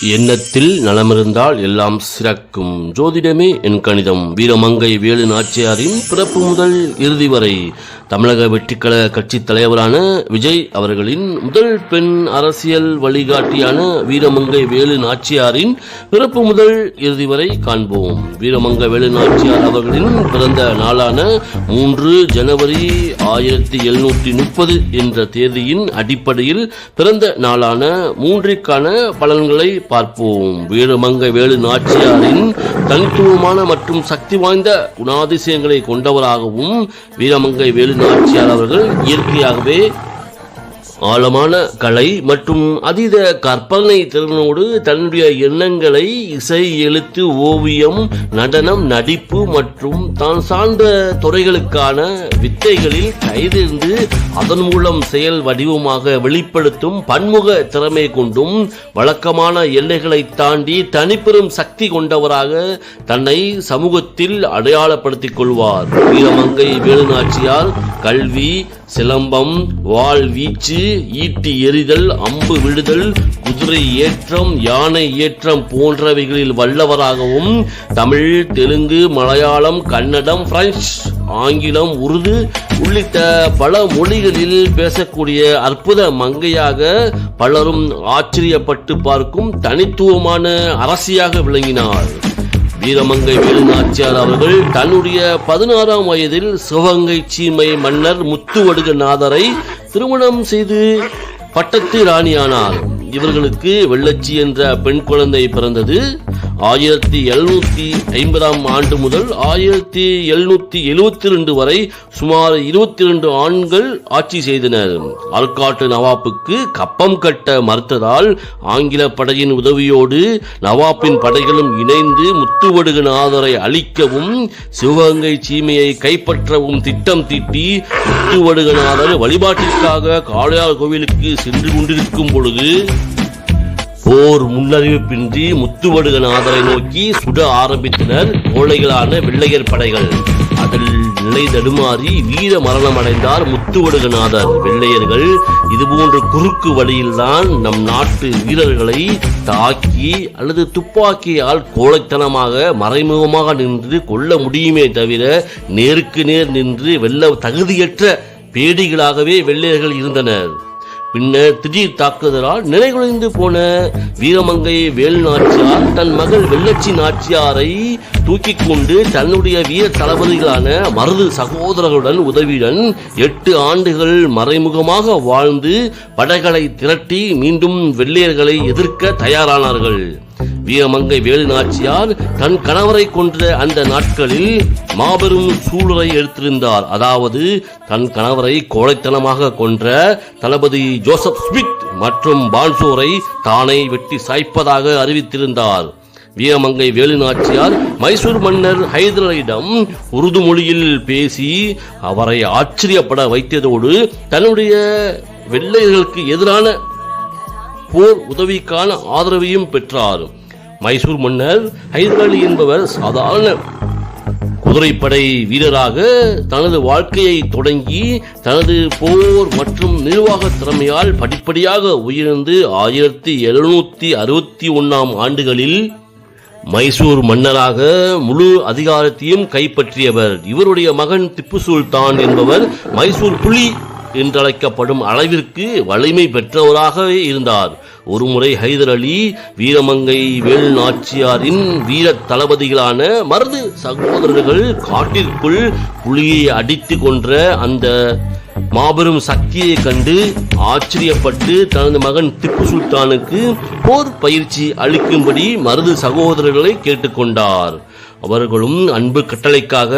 எண்ணத்தில் நலமிருந்தால் எல்லாம் சிறக்கும். ஜோதிடமே என் கணிதம். வீரமங்கை வேலு நாச்சியாரின் பிறப்பு முதல் இறுதி வரை தமிழக வெற்றிக்கழக கட்சி தலைவரான விஜய் அவர்களின் முதல் பெண் அரசியல் வழிகாட்டியான வீரமங்கை வேலு நாச்சியாரின் பிறப்பு முதல் இறுதி வரை காண்போம். வீரமங்கை வேலு நாச்சியார் அவர்களின் பிறந்த நாளான மூன்று ஜனவரி ஆயிரத்தி எழுநூற்றி முப்பது என்ற தேதியின் அடிப்படையில் பிறந்த நாளான மூன்றிற்கான பலன்களை பார்ப்போம். வீரமங்கை வேலு நாச்சியாரின் தனித்துவமான மற்றும் சக்தி வாய்ந்த குணாதிசயங்களை கொண்டவராகவும் வீரமங்கை வேலு ஆட்சியாளர்கள் இயற்கையாகவே ஆழமான கலை மற்றும் அதீத கற்பனை திறனோடு தன்னுடைய எண்ணங்களை இசை எழுத்து ஓவியம் நடனம் நடிப்பு மற்றும் தான் சார்ந்த துறைகளுக்கான வித்தைகளில் கைதேர்ந்து அதன் மூலம் செயல் வடிவமாக வெளிப்படுத்தும் பன்முக திறமை கொண்டும் வழக்கமான எல்லைகளை தாண்டி தனிப்பெரும் சக்தி கொண்டவராக தன்னை சமூகத்தில் அடையாளப்படுத்திக் கொள்வார். வீரமங்கை வேலுநாச்சியார் கல்வி சிலம்பம் வாள் வீச்சு ஈட்டி எறிதல் அம்பு விடுதல் குதிரை ஏற்றம் யானை ஏற்றம் போன்றவைகளில் வல்லவராகவும் தமிழ் தெலுங்கு மலையாளம் கன்னடம் பிரெஞ்சு ஆங்கிலம் உருது உள்ளிட்ட பல மொழிகளில் பேசக்கூடிய அற்புத மங்கையாக பலரும் ஆச்சரியப்பட்டு பார்க்கும் தனித்துவமான அரசியாக விளங்கினார். வீரமங்கை வேலுநாச்சியார் அவர்கள் தன்னுடைய பதினாறாம் வயதில் சிவகங்கை சீமை மன்னர் முத்துவடுகநாதரை திருமணம் செய்து பட்டத்து ராணியானார். இவர்களுக்கு வெள்ளச்சி என்ற பெண் குழந்தை பிறந்தது. ஆயிரத்தி எழுநூத்தி ஐம்பதாம் ஆண்டு முதல் ஆயிரத்தி எழுநூத்தி எழுபத்தி ரெண்டு வரை சுமார் இருபத்தி ரெண்டு ஆண்கள் ஆட்சி செய்தனர். ஆற்காட்டு நவாப்புக்கு கப்பம் கட்ட மறுத்ததால் ஆங்கில படையின் உதவியோடு நவாப்பின் படைகளும் இணைந்து முத்துவடுகநாதரை அழிக்கவும் சிவகங்கை சீமையை கைப்பற்றவும் திட்டம் தீட்டி முத்துவடுகநாதர் வழிபாட்டிற்காக காளையார் கோவிலுக்கு சென்று கொண்டிருக்கும் பொழுது போர் முன்னறிவிப்பின்றி முத்துவடுகநாதரை நோக்கி சுட ஆரம்பித்தனர் கோழைகளான வெள்ளையர் படைகள். அதில் நிலை தடுமாறி வீர மரணம் அடைந்தார் முத்துவடுகநாதர் வெள்ளையர்கள் இதுபோன்ற குறுக்கு வழியில்தான் நம் நாட்டு வீரர்களை தாக்கி அல்லது துப்பாக்கியால் கோழைத்தனமாக மறைமுகமாக நின்று கொள்ள முடியுமே தவிர நேருக்கு நேர் நின்று வெல்ல தகுதியற்ற பேடிகளாகவே வெள்ளையர்கள் இருந்தனர். பின்னர் திடீர் தாக்குதலால் நிலைகுலைந்து போன வீரமங்கை வேலு நாச்சியார் தன் மகள் வெள்ளச்சி நாச்சியாரை தூக்கி கொண்டு தன்னுடைய வீர தளபதிகளான மருது சகோதரர்களுடன் உதவியுடன் எட்டு ஆண்டுகள் மறைமுகமாக வாழ்ந்து படைகளை திரட்டி மீண்டும் வெள்ளையர்களை எதிர்க்க தயாரானார்கள். வீரமங்கை வேலு நாச்சியார் தன் கணவரை கொன்ற அந்த நாட்களில் மாபெரும் சூழலை எடுத்திருந்தார். அதாவது தன் கணவரை கோழைத்தனமாக கொன்ற தளபதி ஜோசப் ஸ்மித் மற்றும் பான்சோரை தானே வெட்டி சாய்ப்பதாக அறிவித்திருந்தார். வீரமங்கை வேலு நாச்சியார் மைசூர் மன்னர் ஹைதரலிடம் உருது மொழியில் பேசி அவரை ஆச்சரியப்பட வைத்ததோடு தன்னுடைய வெள்ளையர்களுக்கு எதிரான போர் உதவிக்கான ஆதரவையும் பெற்றார். மைசூர் மன்னர் ஹைதர் அலி என்பவர் சாதாரண குதிரைப்படை வீரராக தனது வாழ்க்கையை தொடங்கி தனது போர் மற்றும் நிர்வாக திறமையால் படிப்படியாக உயர்ந்து ஆயிரத்தி எழுநூத்தி அறுபத்தி ஒன்னாம் ஆண்டுகளில் மைசூர் மன்னராக முழு அதிகாரத்தையும் கைப்பற்றியவர். இவருடைய மகன் திப்பு சுல்தான் என்பவர் மைசூர் புலி என்றழைக்கப்படும் அளவிற்கு வலிமை பெற்றவராகவே இருந்தார். ஒருமுறை ஹைதர் அலி வீரமங்கை வேலு நாச்சியாரின் வீர தளபதிகளான மருது சகோதரர்கள் காட்டிற்குள் புலியை அடித்து கொன்ற அந்த மாபெரும் சக்தியை கண்டு ஆச்சரியப்பட்டு தனது மகன் திப்பு சுல்தானுக்கு போர் பயிற்சி அளிக்கும்படி மருது சகோதரர்களை கேட்டுக்கொண்டார். அவர்களும் அன்பு கட்டளைக்காக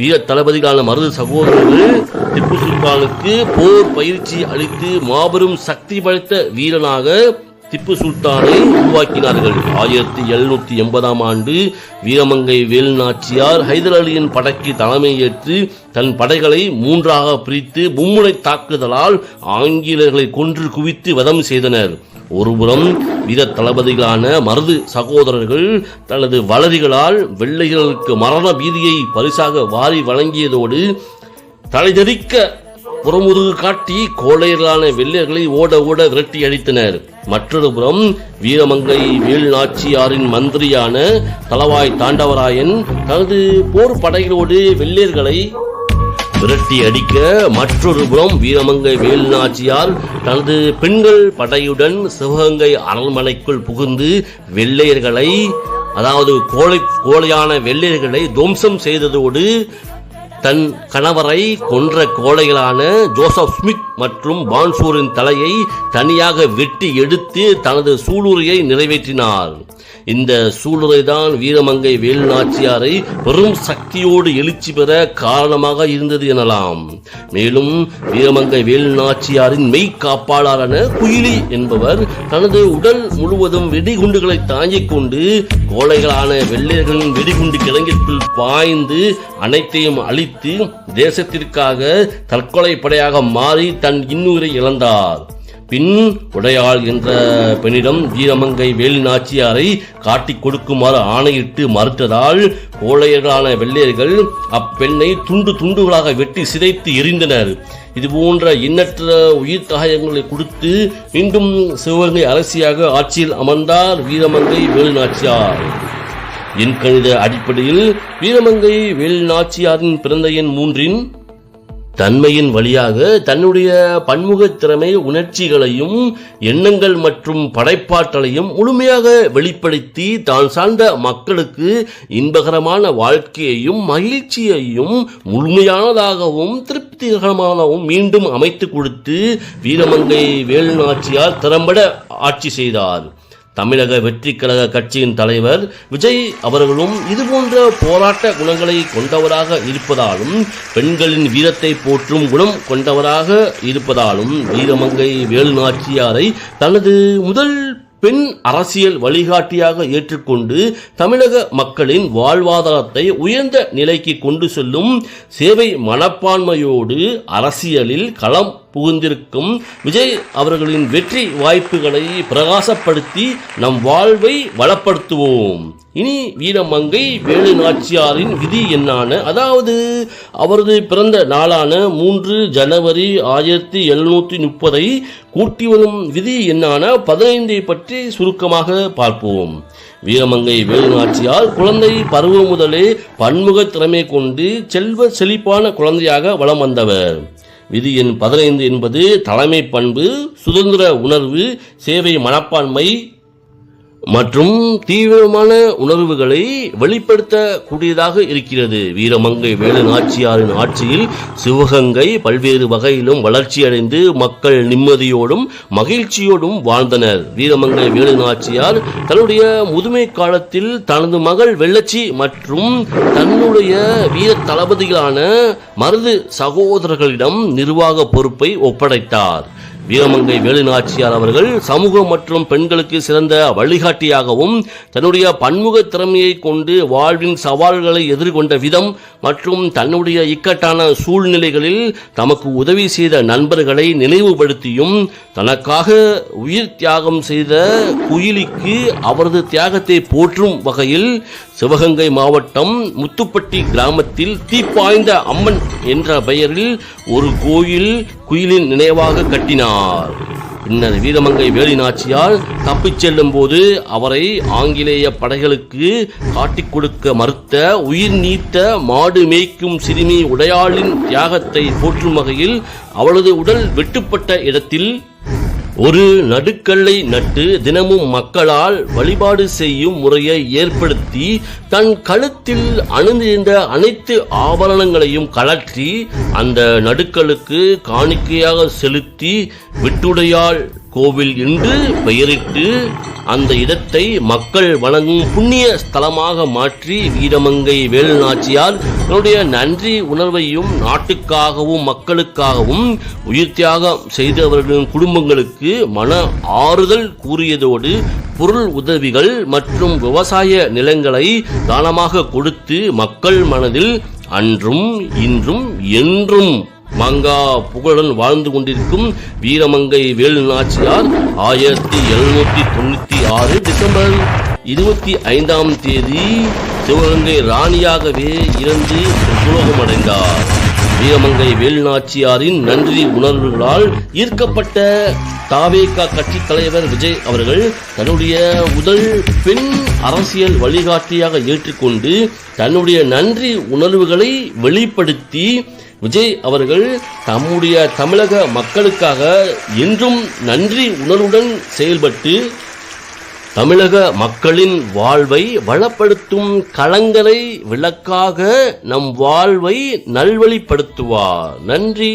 வீர தளபதிகளான மருது சகோதரர்கள் திப்பு சுல்தானுக்கு போர் பயிற்சி அளித்து மாபெரும் சக்தி படைத்த வீரனாக திப்பு சுல்தானை உருவாக்கினார்கள். ஆயிரத்தி எழுநூத்தி எண்பதாம் ஆண்டு வீரமங்கை வேலுநாச்சியார் ஹைதர் அலியின் படைக்கு தலைமையேற்று தன் படைகளை மூன்றாக பிரித்து மும்முனை தாக்குதலால் ஆங்கிலேயர்களை கொன்று குவித்து வதம் செய்தனர். ஒருபுறம் வீர தளபதிகளான மருது சகோதரர்கள் தனது வளரிகளால் வெள்ளைகளுக்கு மரண பீதியை பரிசாக வாரி வழங்கியதோடு தலைதெறிக்க புறமுதுகு காட்டி கோளையர்களான வெள்ளையர்களை ஓட ஓட விரட்டி அடித்தனர். மற்றொரு புறம் வீரமங்கை வேல்நாச்சியாரின் மந்திரியான தளவாய் தாண்டவராயன் தனது போர் படைகளோடு வெள்ளையர்களை விரட்டி அடிக்க மற்றொரு புறம் வீரமங்கை வேலுநாச்சியார் தனது பெண்கள் படையுடன் சிவகங்கை அரண்மனைக்குள் புகுந்து வெள்ளையர்களை அதாவது கோழை கோழையான வெள்ளையர்களை துவம்சம் செய்ததோடு தன் கணவரை கொன்ற கோழைகளான ஜோசப் ஸ்மித் மற்றும் பான்சூரின் தலையை தனியாக வெட்டி எடுத்து தனது சூளுரையை நிறைவேற்றினார். இந்த சூளுரை தான் வீரமங்கை வேலு நாச்சியாரை பெரும் சக்தியோடு எழுச்சி பெற காரணமாக இருந்தது எனலாம். மேலும் வீரமங்கை வேலு நாச்சியாரின் மெய் காப்பாளரான குயிலி என்பவர் தனது உடல் முழுவதும் வெடிகுண்டுகளை தாங்கிக் கொண்டு கோழைகளான வெள்ளையர்களின் வெடிகுண்டு கிழங்கிற்குள் பாய்ந்து அனைத்தையும் அழித்து தேசத்திற்காக தற்கொலை படையாக மாறி தன் இன்னுயிரை இழந்தார். பின் உடையாள் என்ற பெண்ணிடம் வீரமங்கை வேலு நாச்சியாரை காட்டிக் கொடுக்குமாறு ஆணையிட்டு மறுத்ததால் கோழையரான வெள்ளையர்கள் அப்பெண்ணை துண்டு துண்டுகளாக வெட்டி சிதைத்து எரிந்தனர் இது போன்ற எண்ணற்ற உயிர் தகாயங்களை கொடுத்து மீண்டும் சிவகங்கை அரசியாக ஆட்சியில் அமர்ந்தார் வீரமங்கை வேலு நாச்சியார். என் கணித அடிப்படையில் வீரமங்கை வேல்நாச்சியாரின் பிறந்த எண் மூன்றின் தன்மையின் வழியாக தன்னுடைய பன்முக திறமை உணர்ச்சிகளையும் எண்ணங்கள் மற்றும் படைப்பாற்றலையும் முழுமையாக வெளிப்படுத்தி தான் சார்ந்த மக்களுக்கு இன்பகரமான வாழ்க்கையையும் மகிழ்ச்சியையும் முழுமையானதாகவும் திருப்திகரமானவும் மீண்டும் அமைத்து கொடுத்து வீரமங்கை வேலுநாச்சியார் திறம்பட ஆட்சி செய்தார். தமிழக வெற்றி கழக கட்சியின் தலைவர் விஜய் அவர்களும் இதுபோன்ற போராட்ட குணங்களை கொண்டவராக இருப்பதாலும் பெண்களின் வீரத்தை போற்றும் குணம் கொண்டவராக இருப்பதாலும் வீரமங்கை வேலுநாச்சியாரை தனது முதல் பெண் அரசியல் வழிகாட்டியாக ஏற்றுக்கொண்டு தமிழக மக்களின் வாழ்வாதாரத்தை உயர்ந்த நிலைக்கு கொண்டு செல்லும் சேவை மனப்பான்மையோடு அரசியலில் களம் புகுந்திருக்கும். விஜய் அவர்களின் வெற்றி வாய்ப்புகளை பிரகாசப்படுத்தி நம் வாழ்வை வளப்படுத்துவோம். இனி வீரமங்கை வேலு நாச்சியாரின் விதி என்னான? அதாவது அவரது பிறந்த நாளான மூன்று ஜனவரி ஆயிரத்தி எழுநூற்றி முப்பதை கூட்டி வரும் விதி என்னான? பதினைந்தை பற்றி சுருக்கமாக பார்ப்போம். வீரமங்கை வேலு நாச்சியார் குழந்தை பருவம் முதலே பன்முக திறமை கொண்டு செல்வ செழிப்பான குழந்தையாக வலம் வந்தவர். விதி எண் பதினைந்து என்பது தலைமை பண்பு சுதந்திர உணர்வு சேவை மனப்பான்மை மற்றும் தீவிரமான உணர்வுகளை வெளிப்படுத்தக்கூடியதாக இருக்கிறது. வீரமங்கை வேலு நாச்சியாரின் ஆட்சியில் சிவகங்கை பல்வேறு வகையிலும் வளர்ச்சியடைந்து மக்கள் நிம்மதியோடும் மகிழ்ச்சியோடும் வாழ்ந்தனர். வீரமங்கை வேலு நாச்சியார் தன்னுடைய முதுமை காலத்தில் தனது மகள் வெள்ளச்சி மற்றும் தன்னுடைய வீர தளபதிகளான மருது சகோதரர்களிடம் நிர்வாக பொறுப்பை ஒப்படைத்தார். வீரமங்கை வேலுநாச்சியார் அவர்கள் சமூகம் மற்றும் பெண்களுக்கு சிறந்த வழிகாட்டியாகவும் தன்னுடைய பன்முக திறமையை கொண்டு வாழ்வின் சவால்களை எதிர்கொண்ட விதம் மற்றும் தன்னுடைய இக்கட்டான சூழ்நிலைகளில் தமக்கு உதவி செய்த நண்பர்களை நினைவுபடுத்தியும் தனக்காக உயிர் தியாகம் செய்த குயிலிக்கு அவரது தியாகத்தை போற்றும் வகையில் சிவகங்கை மாவட்டம் முத்துப்பட்டி கிராமத்தில் தீப்பாய்ந்த அம்மன் என்ற பெயரில் ஒரு கோயில் குயிலின் நினைவாக கட்டினார். பின்னர் வீரமங்கை வேலிநாச்சியார் தப்பிச் செல்லும் போது அவரை ஆங்கிலேய படைகளுக்கு காட்டிக் கொடுக்க மறுத்த உயிர் நீத்த மாடு மேய்க்கும் சிறுமி உடையாளின் தியாகத்தை போற்றும் வகையில் அவளது உடல் வெட்டுப்பட்ட இடத்தில் ஒரு நடுக்கல்லை நட்டு தினமும் மக்களால் வழிபாடு செய்யும் முறையை ஏற்படுத்தி தன் கழுத்தில் அணிந்திருந்த அனைத்து ஆபரணங்களையும் கழற்றி அந்த நடுக்கலுக்கு காணிக்கையாக செலுத்தி விட்டுடையாள் கோவில் என்று பெயரிட்டு அந்த இடத்தை மக்கள் வணங்கும் புண்ணிய ஸ்தலமாக மாற்றி வீரமங்கை வேலு நாச்சியார் தன்னுடைய நன்றி உணர்வையும் நாட்டுக்காகவும் மக்களுக்காகவும் உயிர் தியாகம் செய்தவர்களின் குடும்பங்களுக்கு மன ஆறுதல் கூறியதோடு பொருள் உதவிகள் மற்றும் விவசாய நிலங்களை தானமாக கொடுத்து மக்கள் மனதில் அன்றும் இன்றும் என்றும் மங்கா புகழுடன் வாழ்ந்து கொண்டிருக்கும் வீரமங்கை வேலு நாச்சியார் ஆயிரத்தி எழுநூத்தி தொண்ணூத்தி ஆறு டிசம்பர் இருபத்தி ஐந்தாம் தேதி சிவகங்கை ராணியாகவே இறந்து சுலோகமடைந்தார் வீரமங்கை வேலுநாச்சியாரின் நன்றி உணர்வுகளால் ஈர்க்கப்பட்ட தாவேகா கட்சி தலைவர் விஜய் அவர்கள் தன்னுடைய முதல் பெண் அரசியல் வழிகாட்டியாக ஏற்றுக்கொண்டு தன்னுடைய நன்றி உணர்வுகளை வெளிப்படுத்தி விஜய் அவர்கள் தம்முடைய தமிழக மக்களுக்காக என்றும் நன்றி உணர்வுடன் செயல்பட்டு தமிழக மக்களின் வாழ்வை வளப்படுத்தும் கலங்கரை விளக்காக நம் வாழ்வை நல்வழிப்படுத்துவார். நன்றி